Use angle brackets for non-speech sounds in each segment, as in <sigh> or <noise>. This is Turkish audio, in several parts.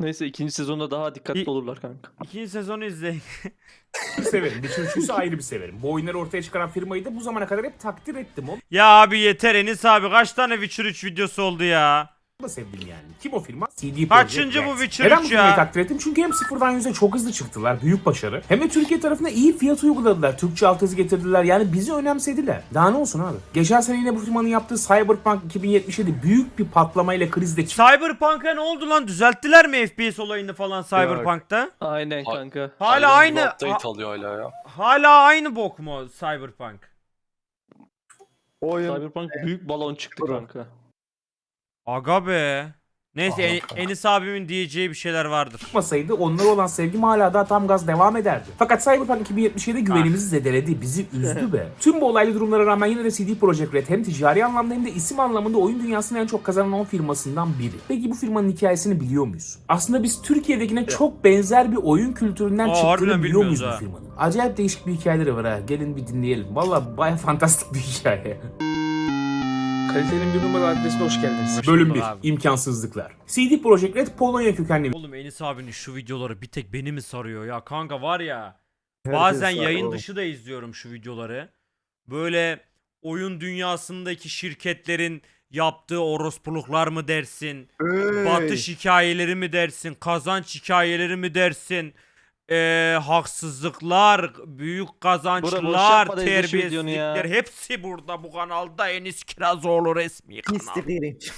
Neyse ikinci sezonda daha dikkatli İ- olurlar kanka. İkinci sezonu izleyin. <laughs> severim. Witcher 3'ü ayrı bir severim. Bu oyunları ortaya çıkaran firmayı da bu zamana kadar hep takdir ettim. Onu ya abi yeter Enis abi kaç tane Witcher 3 videosu oldu ya? Da sevdim yani. Kim o firma? CD Projekt Kaçıncı bu. Witcher Neden üç bu firmayı ya? takdir ettim? Çünkü hem sıfırdan yüze çok hızlı çıktılar. Büyük başarı. Hem de Türkiye tarafına iyi fiyat uyguladılar. Türkçe altyazı getirdiler. Yani bizi önemsediler. Daha ne olsun abi? Geçen sene yine bu firmanın yaptığı Cyberpunk 2077 büyük bir patlamayla krizde çıktı. Cyberpunk'a ne oldu lan? Düzelttiler mi FPS olayını falan Cyberpunk'ta? Aynen kanka. Hala aynı bir Update ha- alıyor hala ya. hala aynı bok mu Cyberpunk? Oyun Cyberpunk büyük balon çıktı kanka. Aga be. Neyse. En- Enis abimin diyeceği bir şeyler vardır. çıkmasaydı onlara olan sevgim hala daha tam gaz devam ederdi. Fakat Cyberpunk 2077 güvenimizi zedeledi, bizi <laughs> üzdü be. Tüm bu olaylı durumlara rağmen yine de CD Projekt Red hem ticari anlamda hem de isim anlamında oyun dünyasının en çok kazanan 10 firmasından biri. Peki bu firmanın hikayesini biliyor muyuz? Aslında biz Türkiye'dekine çok benzer bir oyun kültüründen Aa, çıktığını biliyor muyuz bilmiyoruz bu ha. firmanın? Acayip değişik bir hikayeleri var ha. Gelin bir dinleyelim. Valla baya <laughs> fantastik bir hikaye. Kalitenin bir numara adresine hoş geldiniz. Hoş Bölüm bulduk 1. abi. İmkansızlıklar. CD Projekt Red Polonya kökenli Oğlum Enis abinin şu videoları bir tek beni mi sarıyor ya? Kanka var ya. Herkes Bazen sarıyor yayın oğlum. dışı da izliyorum şu videoları. Böyle oyun dünyasındaki şirketlerin yaptığı orospuluklar mı dersin? Ey! Batış hikayeleri mi dersin? Kazanç hikayeleri mi dersin? Ee, haksızlıklar, büyük boş kazançlar, yapma da izle şu videonu ya. terbiyesizlikler hepsi burada bu kanalda Enis Kirazoğlu resmi kanal. İstediğin. <laughs>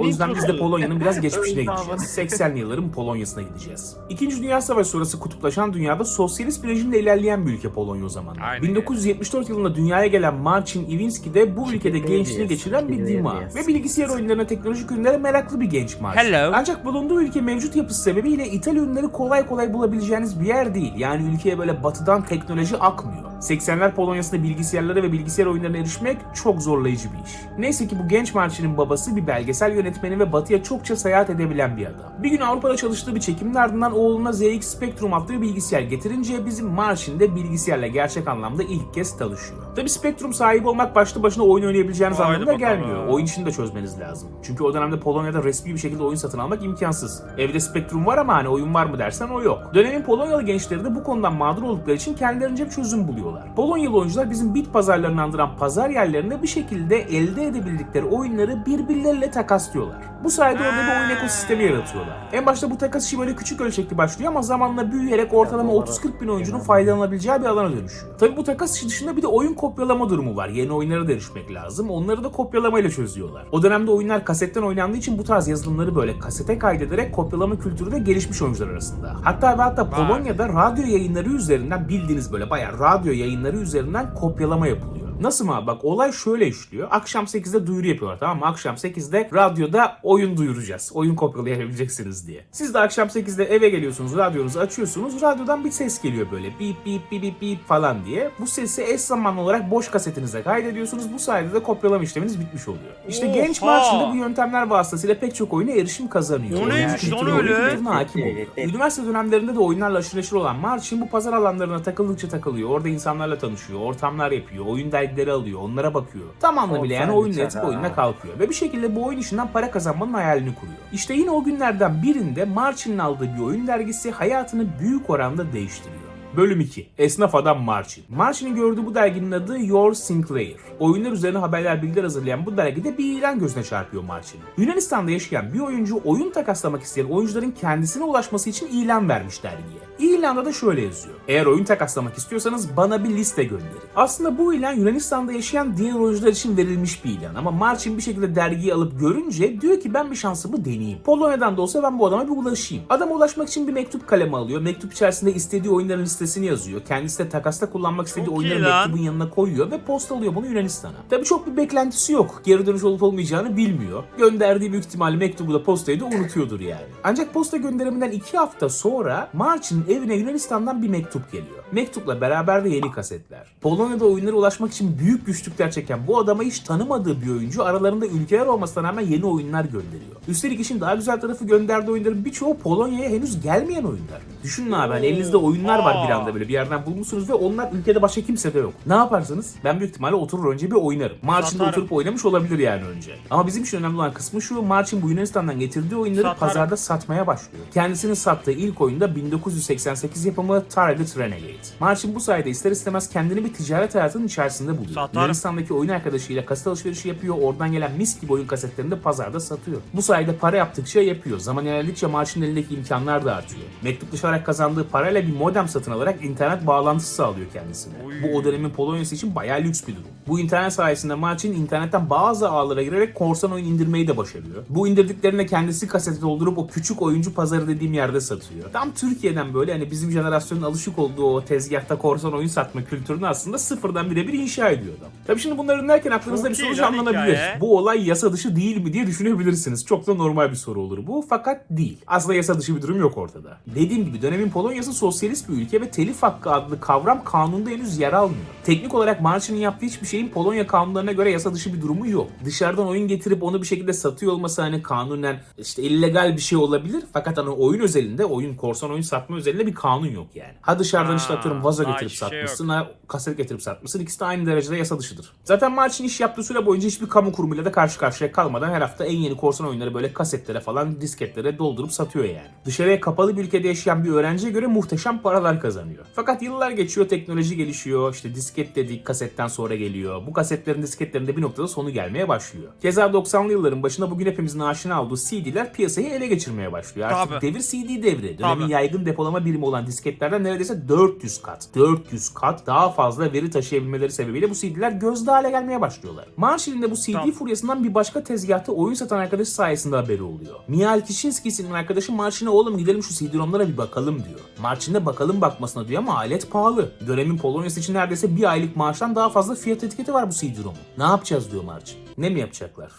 O yüzden biz de Polonya'nın biraz geçmişine gideceğiz. 80'li yılların Polonya'sına gideceğiz. İkinci Dünya Savaşı sonrası kutuplaşan dünyada sosyalist bir rejimle ilerleyen bir ülke Polonya o zamanlar. Aynen. 1974 yılında dünyaya gelen Marcin Iwinski de bu ülkede gençliğini geçiren bir dima ve bilgisayar oyunlarına teknolojik ürünlere meraklı bir genç Marcin. Hello. Ancak bulunduğu ülke mevcut yapısı sebebiyle İthal ürünleri kolay kolay bulabileceğiniz bir yer değil. Yani ülkeye böyle batıdan teknoloji akmıyor. 80'ler Polonya'sında bilgisayarlara ve bilgisayar oyunlarına erişmek çok zorlayıcı bir iş. Neyse ki bu genç Marcin'in babası bir belgesel yönetmeni ve batıya çokça seyahat edebilen bir adam. Bir gün Avrupa'da çalıştığı bir çekimin ardından oğluna ZX Spectrum adlı bir bilgisayar getirince bizim Marcin de bilgisayarla gerçek anlamda ilk kez tanışıyor. Tabi Spectrum sahibi olmak başlı başına oyun oynayabileceğiniz Haydi anlamına gelmiyor. Oyun için de çözmeniz lazım. Çünkü o dönemde Polonya'da resmi bir şekilde oyun satın almak imkansız. Evde Spectrum var ama hani oyun var mı dersen o yok. Dönemin Polonyalı gençleri de bu konudan mağdur oldukları için kendilerince bir çözüm buluyorlar. Polonyalı oyuncular bizim bit pazarlarını andıran pazar yerlerinde bir şekilde elde edebildikleri oyunları birbirleriyle takaslıyorlar. Bu sayede orada bir oyun ekosistemi yaratıyorlar. En başta bu takas işi böyle küçük ölçekli başlıyor ama zamanla büyüyerek ortalama 30-40 bin oyuncunun faydalanabileceği bir alana dönüşüyor. Tabi bu takas işi dışında bir de oyun kopyalama durumu var. Yeni oyunlara da erişmek lazım. Onları da kopyalamayla çözüyorlar. O dönemde oyunlar kasetten oynandığı için bu tarz yazılımları böyle kasete kaydederek kopyalama kültürü de gelişmiş oyuncular arasında. Hatta ve hatta. Polonya'da radyo yayınları üzerinden bildiğiniz böyle bayağı radyo yayınları üzerinden kopyalama yapılıyor. Nasıl mı abi? Bak olay şöyle işliyor. Akşam 8'de duyuru yapıyorlar tamam mı? Akşam 8'de radyoda oyun duyuracağız. Oyun kopyalayabileceksiniz diye. Siz de akşam 8'de eve geliyorsunuz, radyonuzu açıyorsunuz. Radyodan bir ses geliyor böyle bip bip bip bip bip falan diye. Bu sesi eş zamanlı olarak boş kasetinize kaydediyorsunuz. Bu sayede de kopyalama işleminiz bitmiş oluyor. İşte genç Oha! Marçin de bu yöntemler vasıtasıyla pek çok oyuna erişim kazanıyor. O neymiş lan öyle? hakim oluyor. Üniversite dönemlerinde de oyunlarla aşırı neşir olan Marcin bu pazar alanlarına takıldıkça takılıyor. Orada insanlarla tanışıyor, ortamlar yapıyor, oyun dergileri alıyor, onlara bakıyor. Tam anlamıyla yani oyunla yatıp oyunla kalkıyor. Ve bir şekilde bu oyun işinden para kazanmanın hayalini kuruyor. İşte yine o günlerden birinde Marcin'in aldığı bir oyun dergisi hayatını büyük oranda değiştiriyor. Bölüm 2. Esnaf Adam Marcin. Marcin'in gördüğü bu derginin adı Your Sinclair. Oyunlar üzerine haberler bilgiler hazırlayan bu dergide bir ilan gözüne çarpıyor Marcin'in. Yunanistan'da yaşayan bir oyuncu oyun takaslamak isteyen oyuncuların kendisine ulaşması için ilan vermiş dergiye. İlanda da şöyle yazıyor. Eğer oyun takaslamak istiyorsanız bana bir liste gönderin. Aslında bu ilan Yunanistan'da yaşayan diğer oyuncular için verilmiş bir ilan ama Marcin bir şekilde dergiyi alıp görünce diyor ki ben bir şansımı deneyeyim. Polonya'dan da olsa ben bu adama bir ulaşayım. Adama ulaşmak için bir mektup kalemi alıyor. Mektup içerisinde istediği oyunların listesini yazıyor. Kendisi de takasta kullanmak istediği Çok oyunları mektubun yanına koyuyor ve postalıyor bunu Yunanistan'a. Tabii çok bir beklentisi yok. Geri dönüş olup olmayacağını bilmiyor. Gönderdiği büyük ihtimalle mektubu da postayı da unutuyordur yani. Ancak posta gönderiminden iki hafta sonra Marcin'in evine Yunanistan'dan bir mektup geliyor. Mektupla beraber de yeni kasetler. Polonya'da oyunlara ulaşmak için büyük güçlükler çeken bu adama hiç tanımadığı bir oyuncu aralarında ülkeler olmasına rağmen yeni oyunlar gönderiyor. Üstelik işin daha güzel tarafı gönderdiği oyunların birçoğu Polonya'ya henüz gelmeyen oyunlar. Düşünün abi hani elinizde oyunlar var. Planda böyle bir yerden bulmuşsunuz ve onlar ülkede başka kimse de yok. Ne yaparsınız? Ben büyük ihtimalle oturur önce bir oynarım. March'ın oturup oynamış olabilir yani önce. Ama bizim için önemli olan kısmı şu. March'ın bu Yunanistan'dan getirdiği oyunları Satarım. pazarda satmaya başlıyor. Kendisinin sattığı ilk oyunda 1988 yapımı Target Renegade. March'ın bu sayede ister istemez kendini bir ticaret hayatının içerisinde buluyor. Satarım. Yunanistan'daki oyun arkadaşıyla kaset alışverişi yapıyor. Oradan gelen mis gibi oyun kasetlerini de pazarda satıyor. Bu sayede para yaptıkça yapıyor. Zaman ilerledikçe March'ın elindeki imkanlar da artıyor. Mektuplaşarak kazandığı parayla bir modem satın alarak internet bağlantısı sağlıyor kendisine. Oy. Bu o dönemin Polonya'sı için bayağı lüks bir durum. Bu internet sayesinde March'in internetten bazı ağlara girerek korsan oyun indirmeyi de başarıyor. Bu indirdiklerinde kendisi kaseti doldurup o küçük oyuncu pazarı dediğim yerde satıyor. Tam Türkiye'den böyle hani bizim jenerasyonun alışık olduğu o tezgahta korsan oyun satma kültürünü aslında sıfırdan birebir inşa ediyor adam. Tabii şimdi bunları dinlerken aklınızda Çok bir soru lan canlanabilir. Bu olay yasa dışı değil mi diye düşünebilirsiniz. Çok da normal bir soru olur bu. Fakat değil. Aslında yasa dışı bir durum yok ortada. Dediğim gibi dönemin Polonya'sı sosyalist bir ülke ve telif hakkı adlı kavram kanunda henüz yer almıyor. Teknik olarak March'ın yaptığı hiçbir şeyin Polonya kanunlarına göre yasa dışı bir durumu yok. Dışarıdan oyun getirip onu bir şekilde satıyor olması hani kanunen işte illegal bir şey olabilir. Fakat hani oyun özelinde, oyun korsan oyun satma özelinde bir kanun yok yani. Ha dışarıdan işte Ha, atıyorum vazo getirip şey satmışsın ha kaset getirip satmışsın. İkisi de aynı derecede yasa dışıdır. Zaten March'ın iş yaptığı süre boyunca hiçbir kamu kurumuyla da karşı karşıya kalmadan her hafta en yeni korsan oyunları böyle kasetlere falan disketlere doldurup satıyor yani. Dışarıya kapalı bir ülkede yaşayan bir öğrenciye göre muhteşem paralar kazanıyor. Fakat yıllar geçiyor, teknoloji gelişiyor. İşte disket dedik kasetten sonra geliyor. Bu kasetlerin disketlerin de bir noktada sonu gelmeye başlıyor. Keza 90'lı yılların başında bugün hepimizin aşina olduğu CD'ler piyasayı ele geçirmeye başlıyor. Artık Tabii. devir CD devri. Dönemin Tabii. yaygın depolama birimi olan disketlerden neredeyse 400 kat. 400 kat daha fazla veri taşıyabilmeleri sebebiyle bu CD'ler gözde hale gelmeye başlıyorlar. Marshall'in de bu CD Tamam. furyasından bir başka tezgahta oyun satan arkadaşı sayesinde haberi oluyor. Mihail Kishinski isimli arkadaşı Marshall'e oğlum gidelim şu CD-ROM'lara bir bakalım diyor. Marshall'in de bakalım bakmasına diyor ama alet pahalı. Dönemin Polonya'sı için neredeyse bir aylık maaştan daha fazla fiyat etiketi var bu CD-ROM'un. Ne yapacağız diyor Marshall. Ne mi yapacaklar?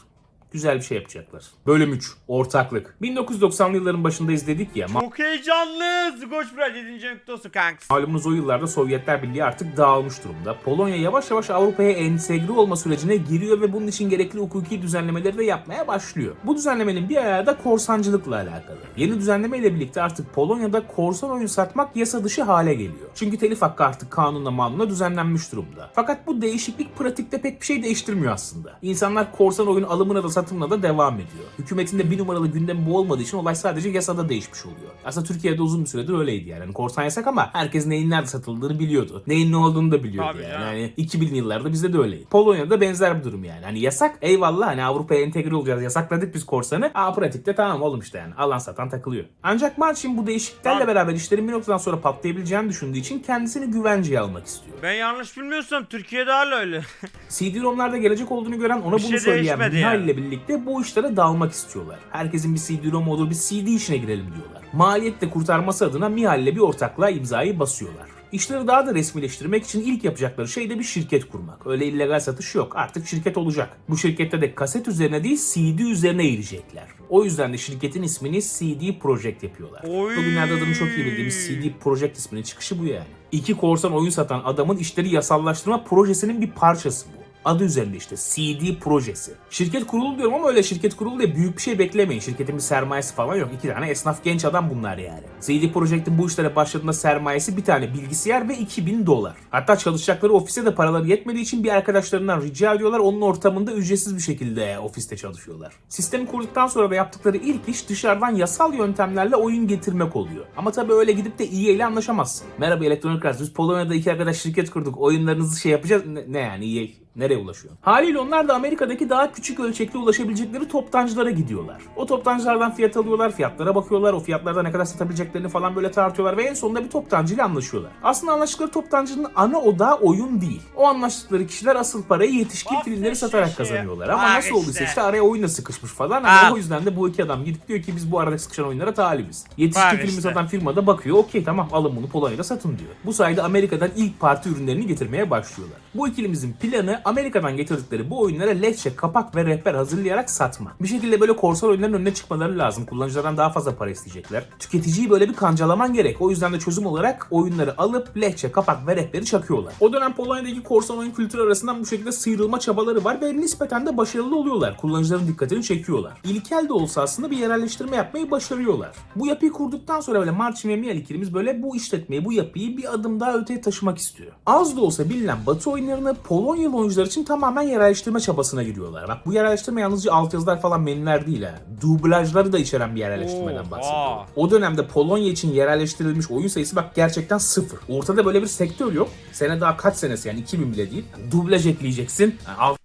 Güzel bir şey yapacaklar. Bölüm 3. Ortaklık. 1990'lı yılların başındayız dedik ya. Çok heyecanlı. Zgoş Bra 7. noktası kanks. Malumunuz o yıllarda Sovyetler Birliği artık dağılmış durumda. Polonya yavaş yavaş Avrupa'ya entegre olma sürecine giriyor ve bunun için gerekli hukuki düzenlemeleri de yapmaya başlıyor. Bu düzenlemenin bir ayağı da korsancılıkla alakalı. Yeni düzenleme ile birlikte artık Polonya'da korsan oyun satmak yasa dışı hale geliyor. Çünkü telif hakkı artık kanunla manunla düzenlenmiş durumda. Fakat bu değişiklik pratikte pek bir şey değiştirmiyor aslında. İnsanlar korsan oyun alımına da satımına da devam ediyor. Hükümetin de bir numaralı gündemi bu olmadığı için olay sadece yasada değişmiş oluyor. Aslında Türkiye'de uzun bir süredir öyleydi yani. Hani korsan yasak ama herkes neyin nerede satıldığını biliyordu. Neyin ne olduğunu da biliyordu Tabii yani. canım. Hani 2000'li yıllarda bizde de öyleydi. Polonya'da benzer bir durum yani. Hani yasak eyvallah hani Avrupa'ya entegre olacağız yasakladık biz korsanı. Aa pratikte tamam oğlum işte yani alan satan takılıyor. Ancak Marcin bu değişikliklerle beraber işlerin bir noktadan sonra patlayabileceğini düşündüğü için kendisini güvenceye almak istiyor. Ben yanlış bilmiyorsam Türkiye'de hala öyle. <laughs> CD-ROM'larda gelecek olduğunu gören ona Bir bunu şey söyleyen Mihail yani. ile birlikte bu işlere dalmak istiyorlar. Herkesin bir CD-ROM olur bir CD işine girelim diyorlar. Maliyetle kurtarması adına Mihail ile bir ortaklığa imzayı basıyorlar. İşleri daha da resmileştirmek için ilk yapacakları şey de bir şirket kurmak. Öyle illegal satış yok. Artık şirket olacak. Bu şirkette de kaset üzerine değil CD üzerine eğilecekler. O yüzden de şirketin ismini CD Projekt yapıyorlar. Oy. Bugünlerde adını çok iyi bildiğimiz CD Projekt isminin çıkışı bu yani. İki korsan oyun satan adamın işleri yasallaştırma projesinin bir parçası bu. Adı üzerinde işte CD projesi. Şirket kurulu diyorum ama öyle şirket kurulu diye büyük bir şey beklemeyin. Şirketin bir sermayesi falan yok. İki tane esnaf genç adam bunlar yani. CD Projekt'in bu işlere başladığında sermayesi bir tane bilgisayar ve 2000 dolar. Hatta çalışacakları ofise de paraları yetmediği için bir arkadaşlarından rica ediyorlar. Onun ortamında ücretsiz bir şekilde ofiste çalışıyorlar. Sistemi kurduktan sonra da yaptıkları ilk iş dışarıdan yasal yöntemlerle oyun getirmek oluyor. Ama tabii öyle gidip de EA ile anlaşamazsın. Merhaba Electronic Arts biz Polonya'da iki arkadaş şirket kurduk. Oyunlarınızı şey yapacağız. Ne, ne yani EA? Nereye ulaşıyor? Haliyle onlar da Amerika'daki daha küçük ölçekli ulaşabilecekleri toptancılara gidiyorlar. O toptancılardan fiyat alıyorlar, fiyatlara bakıyorlar, o fiyatlarda ne kadar satabileceklerini falan böyle tartıyorlar ve en sonunda bir toptancıyla anlaşıyorlar. Aslında anlaştıkları toptancının ana odağı oyun değil. O anlaştıkları kişiler asıl parayı yetişkin filmleri satarak şey. kazanıyorlar. Ama nasıl olduysa işte. işte araya oyun da sıkışmış falan. Ha. Ama o yüzden de bu iki adam gidip diyor ki biz bu arada sıkışan oyunlara talibiz. Yetişkin filmi işte. satan firma da bakıyor okey tamam alın bunu Polonya'da satın diyor. Bu sayede Amerika'dan ilk parti ürünlerini getirmeye başlıyorlar. Bu ikilimizin planı Amerika'dan getirdikleri bu oyunlara lehçe, kapak ve rehber hazırlayarak satma. Bir şekilde böyle korsan oyunların önüne çıkmaları lazım. Kullanıcılardan daha fazla para isteyecekler. Tüketiciyi böyle bir kancalaman gerek. O yüzden de çözüm olarak oyunları alıp lehçe, kapak ve rehberi çakıyorlar. O dönem Polonya'daki korsan oyun kültürü arasından bu şekilde sıyrılma çabaları var ve nispeten de başarılı oluyorlar. Kullanıcıların dikkatini çekiyorlar. İlkel de olsa aslında bir yerelleştirme yapmayı başarıyorlar. Bu yapıyı kurduktan sonra böyle Marcin ve Miel ikilimiz böyle bu işletmeyi, bu yapıyı bir adım daha öteye taşımak istiyor. Az da olsa bilinen Batı oyunlarını Polonyalı oyuncular için tamamen yerelleştirme çabasına giriyorlar. Bak bu yerelleştirme yalnızca altyazılar falan menüler değil ha. Dublajları da içeren bir yerelleştirmeden bahsediyorum. O dönemde Polonya için yerelleştirilmiş oyun sayısı bak gerçekten sıfır. Ortada böyle bir sektör yok. Sene daha kaç senesi yani 2000 bile değil. Dublaj ekleyeceksin. Yani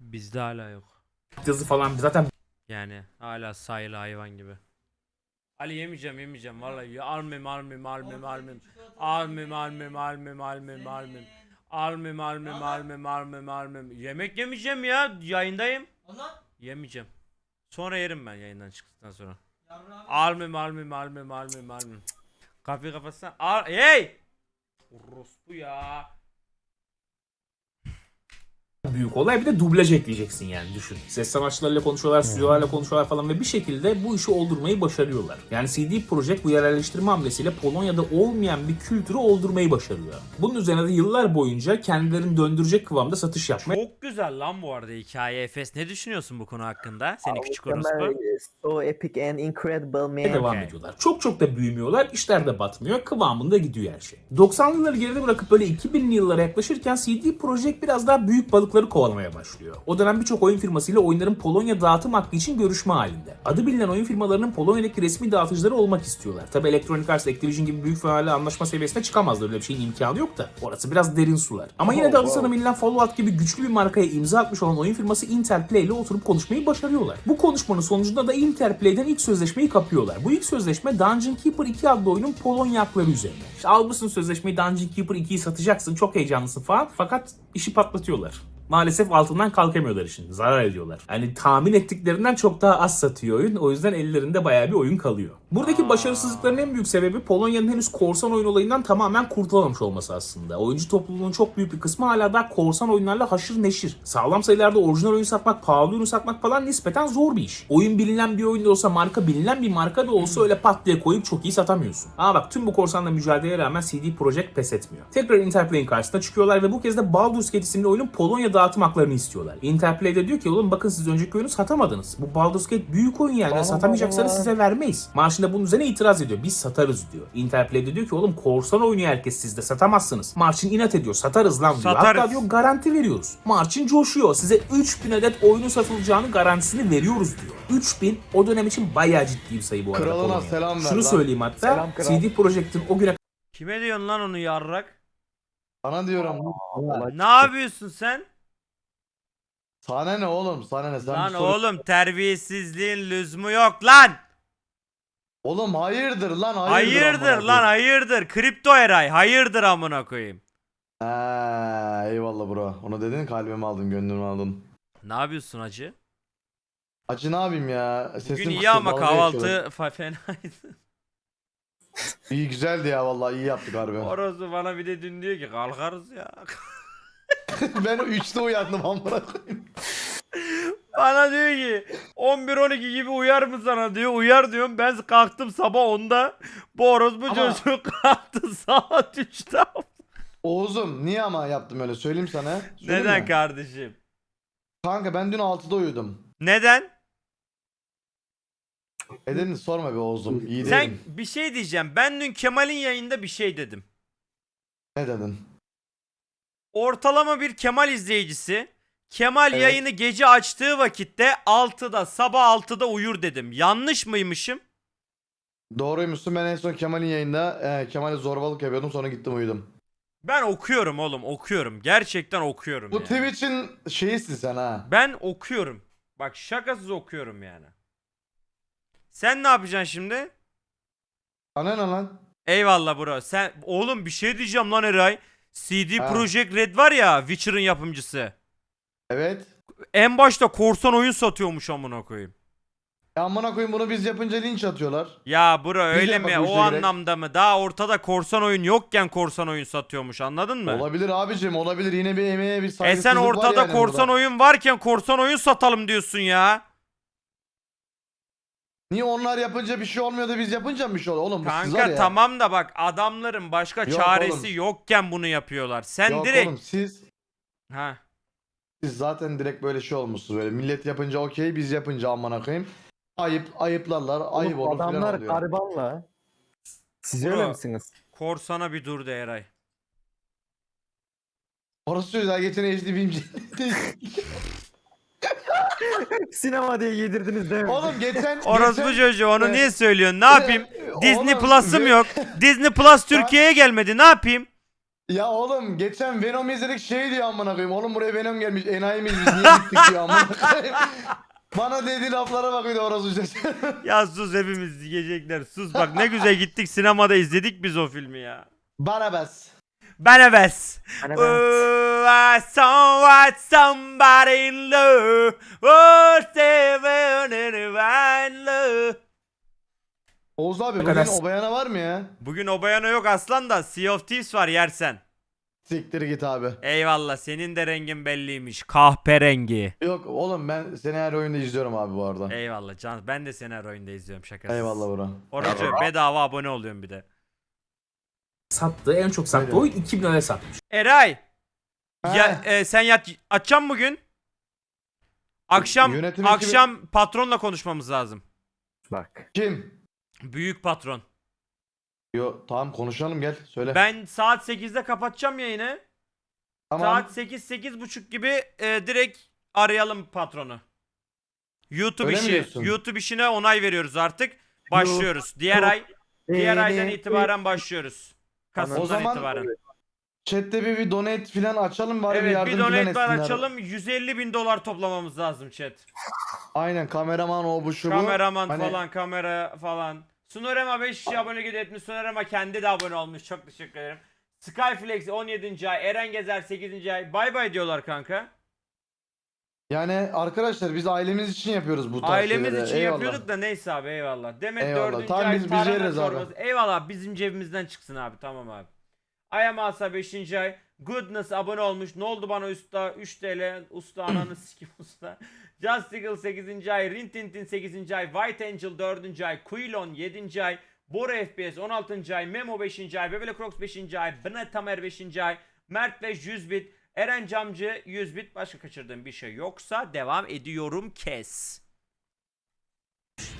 Bizde hala yok. altyazı falan zaten Yani hala sayılı hayvan gibi. Ali yemeyeceğim yemeyeceğim vallahi almem almem almem almem almem almem almem almem almem almem almem almem almem almem yemek yemeyeceğim ya. Yayındayım. Yemeyeceğim. Sonra yerim ben yayından çıktıktan sonra. Almem almem almem almem almem kapıyı kapatsana al hey! Orospu ya büyük olay. Bir de dublaj ekleyeceksin yani düşün. Ses sanatçılarıyla konuşuyorlar, stüdyolarla konuşuyorlar falan ve bir şekilde bu işi oldurmayı başarıyorlar. Yani CD Projekt bu yerelleştirme hamlesiyle Polonya'da olmayan bir kültürü oldurmayı başarıyor. Bunun üzerine de yıllar boyunca kendilerini döndürecek kıvamda satış yapmaya çok güzel lan bu arada hikaye Efes ne düşünüyorsun bu konu hakkında seni küçük orospu So epic and incredible man. devam Okay. ediyorlar. Çok çok da büyümüyorlar, işler de batmıyor, kıvamında gidiyor her şey. 90'lı yılları geride bırakıp böyle 2000'li yıllara yaklaşırken CD Projekt biraz daha büyük balıkları kovalamaya başlıyor. O dönem birçok oyun firmasıyla oyunların Polonya dağıtım hakkı için görüşme halinde. Adı bilinen oyun firmalarının Polonya'daki resmi dağıtıcıları olmak istiyorlar. Tabi Electronic Arts, Activision gibi büyük firmalarla anlaşma seviyesine çıkamazlar. Öyle bir şeyin imkanı yok da. Orası biraz derin sular. Ama yine de adı sana bilinen Fallout gibi güçlü bir markaya imza atmış olan oyun firması Interplay ile oturup konuşmayı başarıyorlar. Bu konuşmanın sonucunda da Interplay'den ilk sözleşmeyi kapıyorlar. Bu ilk sözleşme Dungeon Keeper 2 adlı oyunun Polonya hakları üzerine. İşte almışsın sözleşmeyi Dungeon Keeper 2'yi satacaksın çok heyecanlısın falan fakat işi patlatıyorlar. Maalesef altından kalkamıyorlar işin. Zarar ediyorlar. Yani tahmin ettiklerinden çok daha az satıyor oyun. O yüzden ellerinde bayağı bir oyun kalıyor. Buradaki başarısızlıkların en büyük sebebi Polonya'nın henüz korsan oyun olayından tamamen kurtulamamış olması aslında. Oyuncu topluluğunun çok büyük bir kısmı hala daha korsan oyunlarla haşır neşir. Sağlam sayılarda orijinal oyun satmak, pahalı ürün satmak falan nispeten zor bir iş. Oyun bilinen bir oyun da olsa, marka bilinen bir marka da olsa öyle pat diye koyup çok iyi satamıyorsun. Ama bak tüm bu korsanla mücadeleye rağmen CD Projekt pes etmiyor. Tekrar Interplay'in karşısına çıkıyorlar ve bu kez de Baldur's Gate isimli oyunun Polonya dağıtım haklarını istiyorlar. Interplay de diyor ki oğlum bakın siz önceki oyunu satamadınız. Bu Baldur's Gate büyük oyun yani Baba satamayacaksanız baba. size vermeyiz. Marş'ın da bunun üzerine itiraz ediyor. Biz satarız diyor. Interplay de diyor ki oğlum korsan oynuyor herkes sizde satamazsınız. Marş'ın inat ediyor satarız lan diyor. Satarız. Hatta diyor garanti veriyoruz. Marş'ın coşuyor. Size 3000 adet oyunu satılacağını garantisini veriyoruz diyor. 3000 o dönem için bayağı ciddi bir sayı bu arada. Kralına Polonya. selam ver Şunu lan. söyleyeyim hatta. CD Projekt'in o güne kime diyorsun lan onu yarrak Sana diyorum. ne yapıyorsun sen Sana ne oğlum? Sana ne? Sen lan bir soru- oğlum terbiyesizliğin lüzumu yok lan Oğlum hayırdır lan hayırdır. hayırdır amına lan koyayım. hayırdır kripto eray hayırdır amına koyayım Ha, eyvallah bro. Onu dedin kalbimi aldın, gönlümü aldın. ne yapıyorsun acı Acı ne yapayım ya? Sesim Bugün iyi kısıldı, ama dalga kahvaltı fa- fenaydı. İyi güzeldi ya vallahi iyi yaptık harbi. Orası bana bir de dün diyor ki kalkarız ya. <laughs> ben 3'te uyandım amına koyayım. bana diyor ki 11-12 gibi uyar mı sana diyor. Uyar diyorum ben kalktım sabah 10'da. Bu orospu Ama- çocuk <laughs> kalktı saat 3'te. Oğuzum niye ama yaptım öyle söyleyeyim sana. Söyleyeyim Neden mi? kardeşim? Kanka ben dün 6'da uyudum. Neden? Nedenini sorma be Oğuzum. İyi Sen değilim. bir şey diyeceğim. Ben dün Kemal'in yayında bir şey dedim. Ne dedin? Ortalama bir Kemal izleyicisi Kemal Evet. yayını gece açtığı vakitte 6'da sabah 6'da uyur dedim. Yanlış mıymışım? Doğruymuşsun ben en son Kemal'in yayında e, Kemal'e zorbalık yapıyordum sonra gittim uyudum. Ben okuyorum oğlum okuyorum. Gerçekten okuyorum Bu yani. Twitch'in şeyisin sen ha. Ben okuyorum. Bak şakasız okuyorum yani. Sen ne yapacaksın şimdi? Sana ne lan? Eyvallah bro. Sen oğlum bir şey diyeceğim lan Eray. CD Ha. Projekt Red var ya Witcher'ın yapımcısı. Evet. En başta korsan oyun satıyormuş amına koyayım. Ya amına koyayım bunu biz yapınca linç atıyorlar. Ya bro Biz öyle mi? O direkt. anlamda mı? Daha ortada korsan oyun yokken korsan oyun satıyormuş anladın mı? Olabilir abicim olabilir yine bir emeğe bir E saygısızlık sen var ortada yani korsan burada. oyun varken korsan oyun satalım diyorsun ya. Niye onlar yapınca bir şey olmuyor da biz yapınca mı bir şey oluyor? Oğlum bu Kanka ya. tamam da bak adamların başka Yok çaresi oğlum. yokken bunu yapıyorlar. Sen Yok direkt oğlum siz ha siz zaten direkt böyle şey olmuşsunuz böyle millet yapınca okey biz yapınca amına koyayım. Ayıp ayıplarlar ayıp olur falan adamlar oluyor. garibanla. Siz Bro. öyle misiniz? korsana bir dur de Eray. Orası söylüyor geçen HD filmci. <laughs> <laughs> Sinema diye yedirdiniz değil mi? Oğlum geçen Orospu geçen- çocuğu onu Ee, niye söylüyorsun? Ne yapayım? <laughs> Oğlum, Disney Plus'ım yok. <laughs> Disney Plus Türkiye'ye gelmedi. Ne yapayım? Ya oğlum geçen Venom izledik şey diyor amına koyayım. Oğlum buraya Venom gelmiş. Enayi miyiz biz niye gittik diyor amına koyayım. Bana dediği laflara bak bir de orası çocuğu. Ya sus hepimiz diyecekler. Sus bak ne güzel gittik sinemada izledik biz o filmi ya. Bana bas. Ben evet. Hani ben- Oh, I saw what somebody in love. Oh, seven in a love. Oğuz abi bugün kadar- o bayana var mı ya? Bugün o bayana yok aslan da Sea of Thieves var yersen. Siktir git abi. Eyvallah senin de rengin belliymiş. Kahperengi. Yok oğlum ben seni her oyunda izliyorum abi bu arada. Eyvallah can. Ben de seni her oyunda izliyorum şakasız. Eyvallah bro. Orası bedava abone oluyorum bir de. Sattığı en çok sattığı Öyle. oyun 2000 liraya satmış. Eray. Ya He. e, sen yat açacağım bugün. Akşam Yönetim ekibi- akşam patronla konuşmamız lazım. Bak. Kim? Büyük patron. Yo tamam konuşalım gel söyle. Ben saat 8'de kapatacağım yayını. tamam. Saat 8 8.30 gibi e, direkt arayalım patronu. YouTube Öyle mi işi. diyorsun? YouTube işine onay veriyoruz artık. Başlıyoruz. Diğer ay diğer aydan itibaren başlıyoruz. Kasım'dan O zaman- itibaren. Chat'te bir, bir donate filan açalım bari bir Evet yardım bir filan donate etsinler. açalım. 150 bin dolar toplamamız lazım chat. Aynen kameraman o bu şu bu. Kameraman Hani- falan kamera falan. Sunorema 5 kişi abone etmiş. Sunorema kendi de abone olmuş. Çok teşekkür ederim. Skyflex 17. ay. Eren Gezer 8. ay. Bay bay diyorlar kanka. Yani arkadaşlar biz ailemiz için yapıyoruz bu tarz Ailemiz şeyleri. için Eyvallah. yapıyorduk da neyse abi eyvallah. Demet Eyvallah. 4. Tamam, ay biz- biz tarhana yeriz abi. çorbası. Eyvallah bizim cebimizden çıksın abi tamam abi. Ayamasa 5. ay. Goodness abone olmuş. Ne oldu bana usta? 3 TL. Usta ananı <clears throat> sikim usta. Just Eagle 8. ay. Rintintin 8. ay. White Angel 4. ay. Quilon 7. ay. Bora FPS 16. ay. Memo 5. ay. Bebele Crocs 5. ay. Bına Tamer 5. ay. Mert 5 100 bit. Eren Camcı 100 bit. Başka kaçırdığım bir şey yoksa devam ediyorum kes.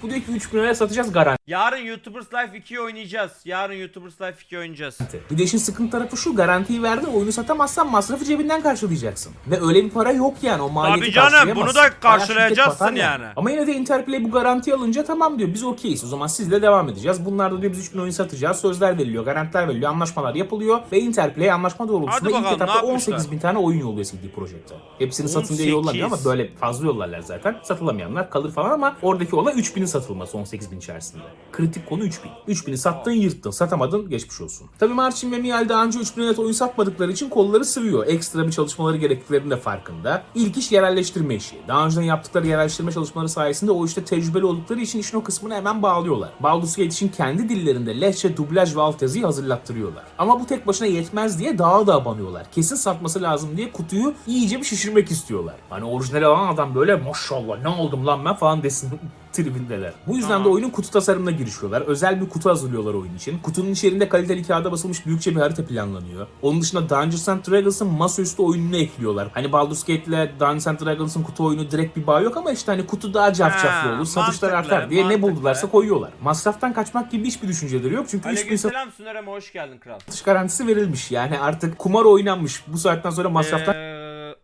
Bu diyor ki 3000 liraya satacağız garanti. Yarın YouTubers Life 2'yi oynayacağız. Yarın YouTubers Life 2 oynayacağız. Bir de işin sıkıntı tarafı şu garantiyi verdin oyunu satamazsan masrafı cebinden karşılayacaksın. Ve öyle bir para yok yani o maliyeti Tabii canım, bunu da karşılayacaksın yani. Ama yine de Interplay bu garantiyi alınca tamam diyor biz okeyiz o zaman sizle devam edeceğiz. Bunlar da diyor biz 3000 oyun satacağız sözler veriliyor garantiler veriliyor anlaşmalar yapılıyor ve Interplay anlaşma doğrultusunda ilk bakalım, ne etapta yapmışlar? 18 bin tane oyun yolluyor CD Projekt'e. Hepsini satın diye yollamıyor ama 18. böyle fazla yollarlar zaten. Satılamayanlar kalır falan ama oradaki olay 3000'in satılması 18 bin içerisinde. Kritik konu 3000. 3000'i sattın yırttın satamadın geçmiş olsun. Tabii Marcin ve Mial daha önce 3000 adet oyun satmadıkları için kolları sıvıyor. Ekstra bir çalışmaları gerektiklerinin de farkında. İlk iş yerelleştirme işi. Daha önceden yaptıkları yerelleştirme çalışmaları sayesinde o işte tecrübeli oldukları için işin o kısmını hemen bağlıyorlar. Baldur's Gate için kendi dillerinde lehçe, dublaj ve altyazıyı hazırlattırıyorlar. Ama bu tek başına yetmez diye daha da abanıyorlar. Kesin satması lazım diye kutuyu iyice bir şişirmek istiyorlar. Hani orijinal alan adam böyle maşallah ne oldum lan ben falan desin <laughs> tribindeler. Bu yüzden de Tamam. oyunun kutu tasarımına girişiyorlar. Özel bir kutu hazırlıyorlar oyun için. Kutunun içerisinde kaliteli kağıda basılmış büyükçe bir harita planlanıyor. Onun dışında Dungeons and Dragons'ın masaüstü oyununu ekliyorlar. Hani Baldur's Gate ile Dungeons and Dragons'ın kutu oyunu direkt bir bağ yok ama işte hani kutu daha cafcaflı olur, satışlar artar diye ne mantıklı. buldularsa koyuyorlar. Masraftan kaçmak gibi hiçbir düşünceleri yok çünkü 3000 Aleykümselam Sunerema hoş geldin kral. satış garantisi verilmiş. Yani artık kumar oynanmış. Bu saatten sonra masraftan Ee...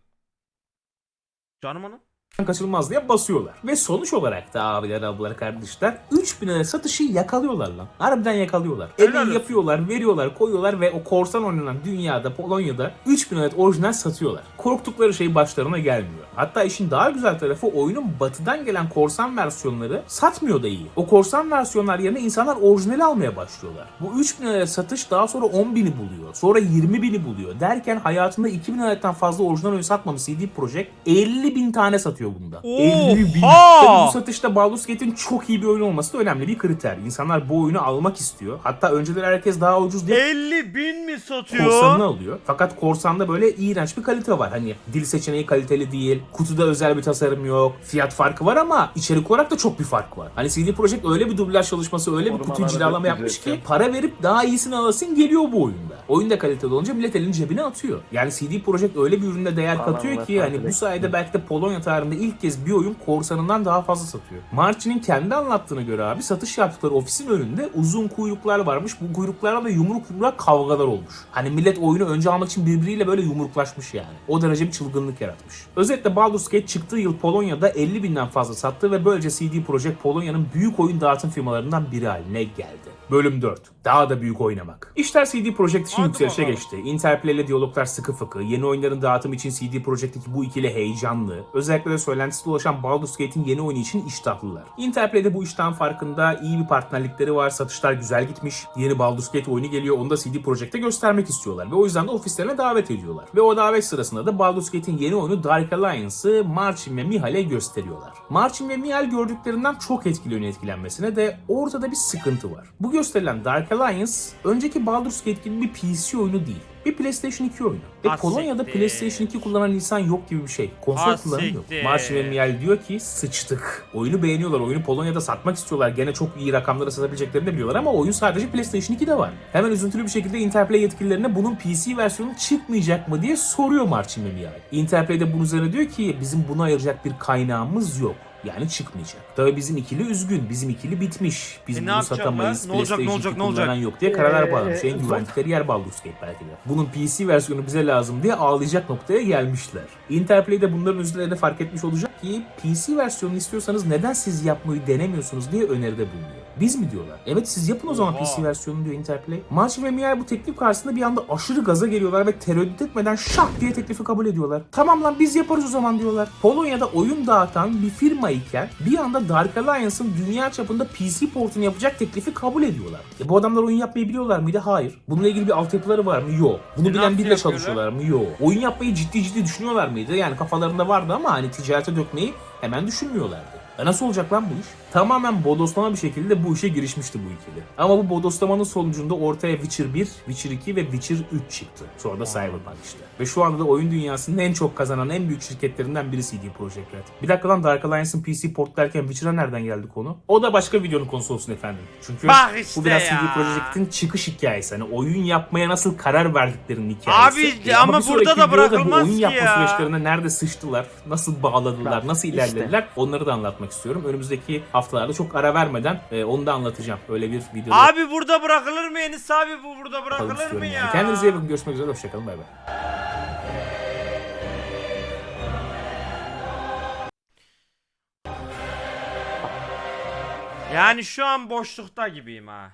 Canım hanım. Kaçılmaz diye basıyorlar. Ve sonuç olarak da abiler, ablalar, kardeşler 3000 lira satışı yakalıyorlar lan. Harbiden yakalıyorlar. Olsun. yapıyorlar, veriyorlar, koyuyorlar ve o korsan oynanan dünyada, Polonya'da 3000 adet orijinal satıyorlar. Korktukları şey başlarına gelmiyor. Hatta işin daha güzel tarafı oyunun batıdan gelen korsan versiyonları satmıyor da iyi. O korsan versiyonlar yerine insanlar orijinali almaya başlıyorlar. Bu 3000 lira satış daha sonra 10 bini buluyor. Sonra 20 bini buluyor. Derken hayatında 2000 adetten fazla orijinal oyun satmamış CD Projekt 50 bin tane satıyor bunda. Oha! 50 bin. Tabii bu satışta Baldur's Gate'in çok iyi bir oyun olması da önemli bir kriter. İnsanlar bu oyunu almak istiyor. Hatta önceleri herkes daha ucuz diye 50 bin mi satıyor? korsanını alıyor. Fakat korsanda böyle iğrenç bir kalite var. Hani dil seçeneği kaliteli değil. Kutuda özel bir tasarım yok. Fiyat farkı var ama içerik olarak da çok bir fark var. Hani CD Projekt öyle bir dublaj çalışması, öyle bir Korumaları cilalama yapmış ki para verip daha iyisini alasın geliyor bu oyunda. Oyun da kaliteli olunca millet elini cebine atıyor. Yani CD Projekt öyle bir üründe değer Alanlar katıyor ki hani bu sayede belki de Polonya tarihinde ilk kez bir oyun korsanından daha fazla satıyor. Marcin'in kendi anlattığına göre abi satış yaptıkları ofisin önünde uzun kuyruklar varmış. Bu kuyruklarla da yumruk yumruğa kavgalar olmuş. Hani millet oyunu önce almak için birbiriyle böyle yumruklaşmış yani. O derece bir çılgınlık yaratmış. Özetle Baldur's Gate çıktığı yıl Polonya'da 50 binden fazla sattı ve böylece CD Projekt Polonya'nın büyük oyun dağıtım firmalarından biri haline geldi. Bölüm 4. Daha da büyük oynamak. İşler CD Projekt için yükselişe geçti. Interplay ile diyaloglar sıkı fıkı. Yeni oyunların dağıtımı için CD Projekt'teki bu ikili heyecanlı. Özellikle de söylentisi dolaşan Baldur's Gate'in yeni oyunu için iştahlılar. Interplay'de bu iştahın farkında iyi bir partnerlikleri var. Satışlar güzel gitmiş. Yeni Baldur's Gate oyunu geliyor. Onu da CD Projekt'te göstermek istiyorlar. Ve o yüzden de ofislerine davet ediyorlar. Ve o davet sırasında da Baldur's Gate'in yeni oyunu Dark Alliance'ı Marcin ve Mihal'e gösteriyorlar. Marcin ve Mihal gördüklerinden çok etkileniyor etkilenmesine de ortada bir sıkıntı var. Bu gösterilen Dark Alliance önceki Baldur's Gate gibi bir PC oyunu değil. Bir PlayStation 2 oyunu. Ve Polonya'da. PlayStation 2 kullanan insan yok gibi bir şey. Konsol Ha kullanımı yok. ve Mial diyor ki sıçtık. Oyunu beğeniyorlar. Oyunu Polonya'da satmak istiyorlar. Gene çok iyi rakamlara satabileceklerini de biliyorlar ama oyun sadece PlayStation 2'de var. Hemen üzüntülü bir şekilde Interplay yetkililerine bunun PC versiyonu çıkmayacak mı diye soruyor Marcin ve Mial. Interplay de bunun üzerine diyor ki bizim buna ayıracak bir kaynağımız yok. Yani çıkmayacak. Tabii bizim ikili üzgün. Bizim ikili bitmiş. Biz E bunu satamayız. Ne olacak, ne olacak, 2 ne olacak? yok diye kararlar Ee, bağlamış. En güvendikleri yer Baldur's Gate belki de. Bunun PC versiyonu bize lazım diye ağlayacak noktaya gelmişler. Interplay de bunların üzerinde fark etmiş olacak ki PC versiyonunu istiyorsanız neden siz yapmayı denemiyorsunuz diye öneride bulunuyor. Biz mi diyorlar? Evet siz yapın o zaman Oha. PC versiyonunu diyor Interplay. Marcin ve Mial bu teklif karşısında bir anda aşırı gaza geliyorlar ve tereddüt etmeden şak diye teklifi kabul ediyorlar. Tamam lan biz yaparız o zaman diyorlar. Polonya'da oyun dağıtan bir firma iken bir anda Dark Alliance'ın dünya çapında PC portunu yapacak teklifi kabul ediyorlar. E bu adamlar oyun yapmayı biliyorlar mıydı? Hayır. Bununla ilgili bir altyapıları var mı? Yok. Bunu E bilen nasıl biriyle çalışıyorlar mı? Yok. Oyun yapmayı ciddi ciddi düşünüyorlar mıydı? Yani kafalarında vardı ama hani ticarete dökmeyi hemen düşünmüyorlardı. E nasıl olacak lan bu iş? Tamamen bodoslama bir şekilde bu işe girişmişti bu ikili. Ama bu bodoslamanın sonucunda ortaya Witcher 1, Witcher 2 ve Witcher 3 çıktı. Sonra da Cyberpunk işte. Ve şu anda da oyun dünyasının en çok kazanan en büyük şirketlerinden biri CD Projekt Red. Bir dakika lan Dark Alliance'ın PC port derken Witcher'a nereden geldi konu? O da başka videonun konusu olsun efendim. Çünkü Bak işte bu biraz ya. CD Projekt'in çıkış hikayesi. Hani oyun yapmaya nasıl karar verdiklerinin hikayesi. Abi, E ama bir sonraki burada da bırakılmaz bu oyun ki yapma ya. süreçlerine nerede sıçtılar, nasıl bağladılar, Bak, nasıl işte. ilerlediler onları da anlatmak istiyorum. Önümüzdeki haftalarda çok ara vermeden e, onu da anlatacağım. Öyle bir video Abi burada bırakılır mı Enis abi bu burada bırakılır mı ya? yani. Kendinize iyi bakın. Görüşmek üzere. Hoşçakalın. Bay bay. Yani şu an boşlukta gibiyim ha.